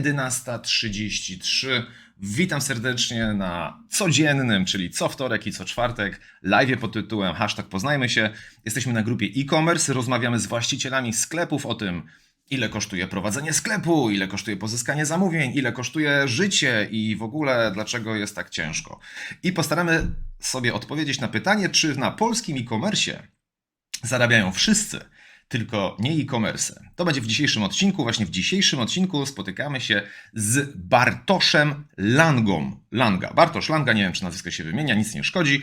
11.33. Witam serdecznie na codziennym, czyli co wtorek i co czwartek, live pod tytułem hashtag poznajmy się. Jesteśmy na grupie e-commerce, rozmawiamy z właścicielami sklepów o tym, ile kosztuje prowadzenie sklepu, ile kosztuje pozyskanie zamówień, ile kosztuje życie i w ogóle dlaczego jest tak ciężko. I postaramy sobie odpowiedzieć na pytanie, czy na polskim e-commerce zarabiają wszyscy, tylko nie e-commerce. To będzie w dzisiejszym odcinku. Właśnie w dzisiejszym odcinku spotykamy się z Bartoszem Langą. Langa. Bartosz Langa, nie wiem czy nazwisko się wymienia, nic nie szkodzi.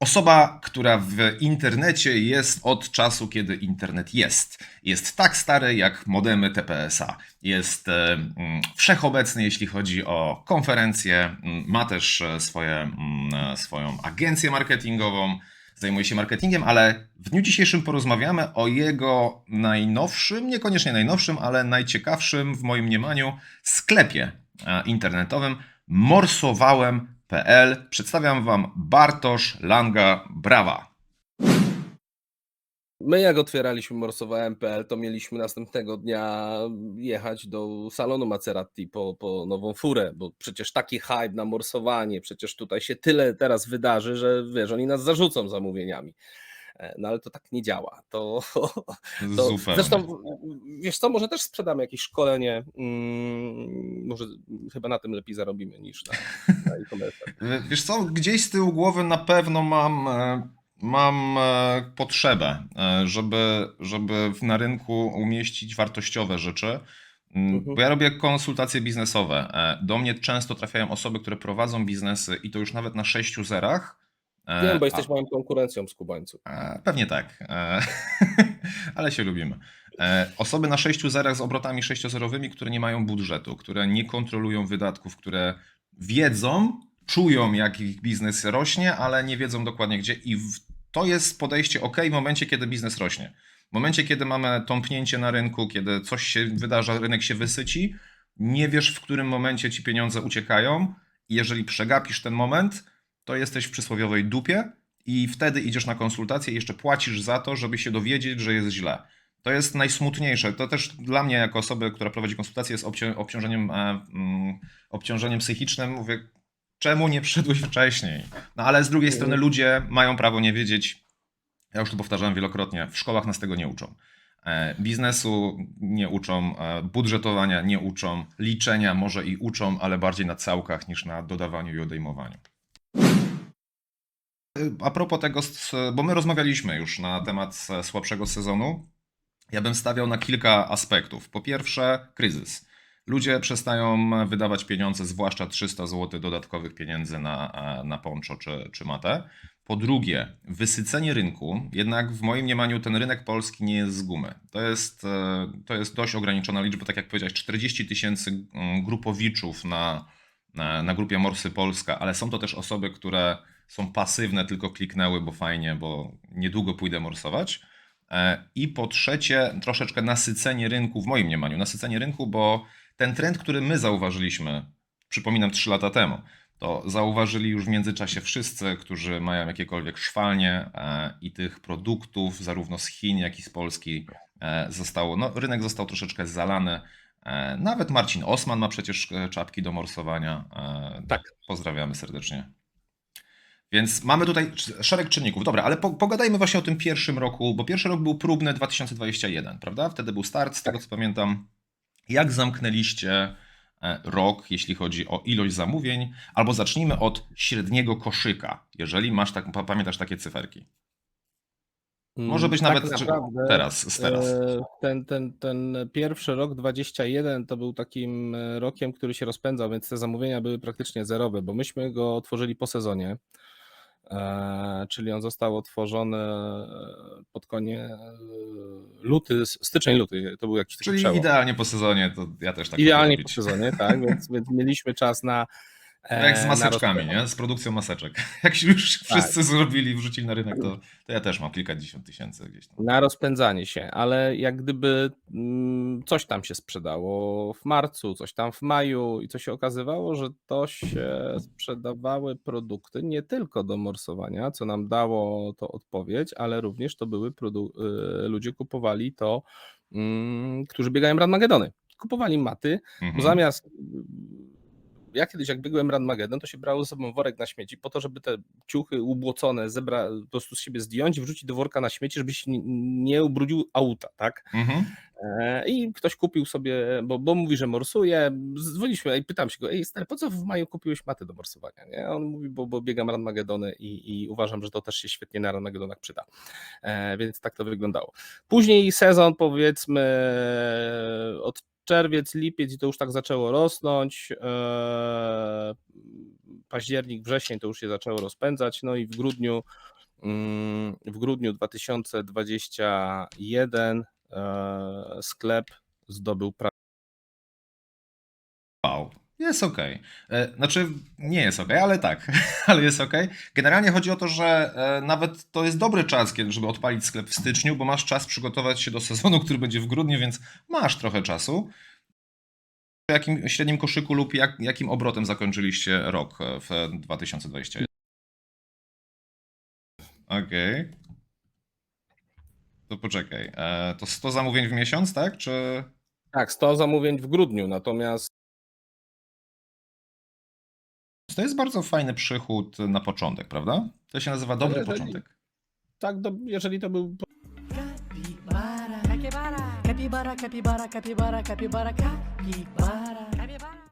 Osoba, która w internecie jest od czasu, kiedy internet jest. Jest tak stary jak modemy TPS-a. Jest e, mm, wszechobecny, jeśli chodzi o konferencje. Mm, Ma też e, swoje, mm, e, swoją agencję marketingową zajmuje się marketingiem, ale w dniu dzisiejszym porozmawiamy o jego najnowszym, niekoniecznie najnowszym, ale najciekawszym w moim mniemaniu sklepie e, internetowym morsowałem.pl. Przedstawiam Wam Bartosz Langa Brawa. My jak otwieraliśmy morsowałem.pl, to mieliśmy następnego dnia jechać do salonu Maserati po, po nową furę, bo przecież taki hype na morsowanie, przecież tutaj się tyle teraz wydarzy, że wiesz, oni nas zarzucą zamówieniami. E, No ale to tak nie działa. To, to Zupełnie. zresztą wiesz co, może też sprzedamy jakieś szkolenie. mm, Może chyba na tym lepiej zarobimy niż na, na e-commerce. Wiesz co, gdzieś z tyłu głowy na pewno mam, e, mam e, potrzebę, e, żeby, żeby na rynku umieścić wartościowe rzeczy. Mhm. Bo ja robię konsultacje biznesowe. E, Do mnie często trafiają osoby, które prowadzą biznesy i to już nawet na sześciu zerach. Wiem, bo a- jesteś moją konkurencją z Kubańców. Pewnie tak, ale się lubimy. Osoby na sześciu zerach z obrotami sześciozerowymi, które nie mają budżetu, które nie kontrolują wydatków, które wiedzą, czują jak ich biznes rośnie, ale nie wiedzą dokładnie gdzie i w- to jest podejście ok w momencie, kiedy biznes rośnie. W momencie, kiedy mamy tąpnięcie na rynku, kiedy coś się wydarza, rynek się wysyci, nie wiesz w którym momencie ci pieniądze uciekają jeżeli przegapisz ten moment, to jesteś w przysłowiowej dupie i wtedy idziesz na konsultację i jeszcze płacisz za to, żeby się dowiedzieć, że jest źle. To jest najsmutniejsze. To też dla mnie, jako osoby, która prowadzi konsultacje, jest obcią- obciążeniem, e, mm, obciążeniem psychicznym. Mówię, czemu nie przyszedłeś wcześniej? No ale z drugiej strony ludzie mają prawo nie wiedzieć. Ja już to powtarzałem wielokrotnie, w szkołach nas tego nie uczą. E, Biznesu nie uczą, e, budżetowania nie uczą, liczenia może i uczą, ale bardziej na całkach niż na dodawaniu i odejmowaniu. A propos tego, bo my rozmawialiśmy już na temat e, słabszego sezonu, ja bym stawiał na kilka aspektów. Po pierwsze, kryzys. Ludzie przestają wydawać pieniądze, zwłaszcza 300 zł dodatkowych pieniędzy na, e, na poncho czy, czy matę. Po drugie, wysycenie rynku. Jednak w moim mniemaniu ten rynek polski nie jest z gumy. To jest, e, to jest dość ograniczona liczba, tak jak powiedziałeś, 40 tysięcy grupowiczów na, na, na grupie Morsy Polska, ale są to też osoby, które są pasywne, tylko kliknęły, bo fajnie, bo niedługo pójdę morsować. E, I po trzecie, troszeczkę nasycenie rynku, w moim mniemaniu, nasycenie rynku, bo ten trend, który my zauważyliśmy, przypominam 3 lata temu, to zauważyli już w międzyczasie wszyscy, którzy mają jakiekolwiek szwalnie e, i tych produktów, zarówno z Chin, jak i z Polski, e, zostało, no, rynek został troszeczkę zalany. E, Nawet Marcin Osman ma przecież czapki do morsowania. Tak. Pozdrawiamy serdecznie. Więc mamy tutaj szereg czynników. Dobra, ale po, pogadajmy właśnie o tym pierwszym roku, bo pierwszy rok był próbny 2021, prawda? Wtedy był start, z tego co pamiętam. Jak zamknęliście e, rok, jeśli chodzi o ilość zamówień? Albo zacznijmy od średniego koszyka, jeżeli masz tak, pa- pamiętasz takie cyferki. Może być Tak nawet naprawdę, teraz, teraz. e, Ten, ten, ten pierwszy rok 21 to był takim e, rokiem, który się rozpędzał, więc te zamówienia były praktycznie zerowe, bo myśmy go otworzyli po sezonie. E, Czyli on został otworzony e, pod koniec luty, styczeń, luty. To był jakiś taki Czyli przełom. idealnie po sezonie, to ja też tak Idealnie po sezonie, tak, więc, więc mieliśmy czas na. E, Jak z na maseczkami, nie? Z produkcją maseczek. Jak się już Tak. wszyscy zrobili, wrzucili na rynek, to, to ja też mam kilkadziesiąt tysięcy gdzieś tam. Na rozpędzanie się, ale jak gdyby mm, coś tam się sprzedało w marcu, coś tam w maju i co się okazywało, że to się sprzedawały produkty nie tylko do morsowania, co nam dało to odpowiedź, ale również to były produ- y, ludzie kupowali to, mm, którzy biegają Ranmagedony. kupowali maty, Mhm. zamiast. Ja kiedyś, jak biegłem Randmagedon, to się brało ze sobą worek na śmieci, po to, żeby te ciuchy ubłocone zebra, po prostu z siebie zdjąć i wrzucić do worka na śmieci, żebyś nie, nie ubrudził auta, tak? Mhm. E, I ktoś kupił sobie, bo, bo mówi, że morsuje. Dzwoniliśmy i pytam się go, ej stary, po co w maju kupiłeś maty do morsowania? Nie? On mówi, bo, bo biegam Ranmagedony i, i uważam, że to też się świetnie na Ranmagedonach przyda. E, więc tak to wyglądało. Później sezon powiedzmy od czerwiec, lipiec i to już tak zaczęło rosnąć. E, październik, wrzesień to już się zaczęło rozpędzać. No i w grudniu mm, w grudniu 2021 e, sklep zdobył. Jest okej. E, Znaczy, nie jest okej, ale tak, ale jest okej. Generalnie chodzi o to, że e, nawet to jest dobry czas, żeby odpalić sklep w styczniu, bo masz czas przygotować się do sezonu, który będzie w grudniu, więc masz trochę czasu. Jakim średnim koszyku lub jak, jakim obrotem zakończyliście rok e, w 2021? Okej. To poczekaj. To 100 zamówień w miesiąc, tak? Czy... Tak, 100 zamówień w grudniu, natomiast To jest bardzo fajny przychód na początek, prawda? To się nazywa dobry Jeżeli- początek. tak, do, jeżeli to był Capybara, capybara, capybara, capybara, capybara, capybara, capybara.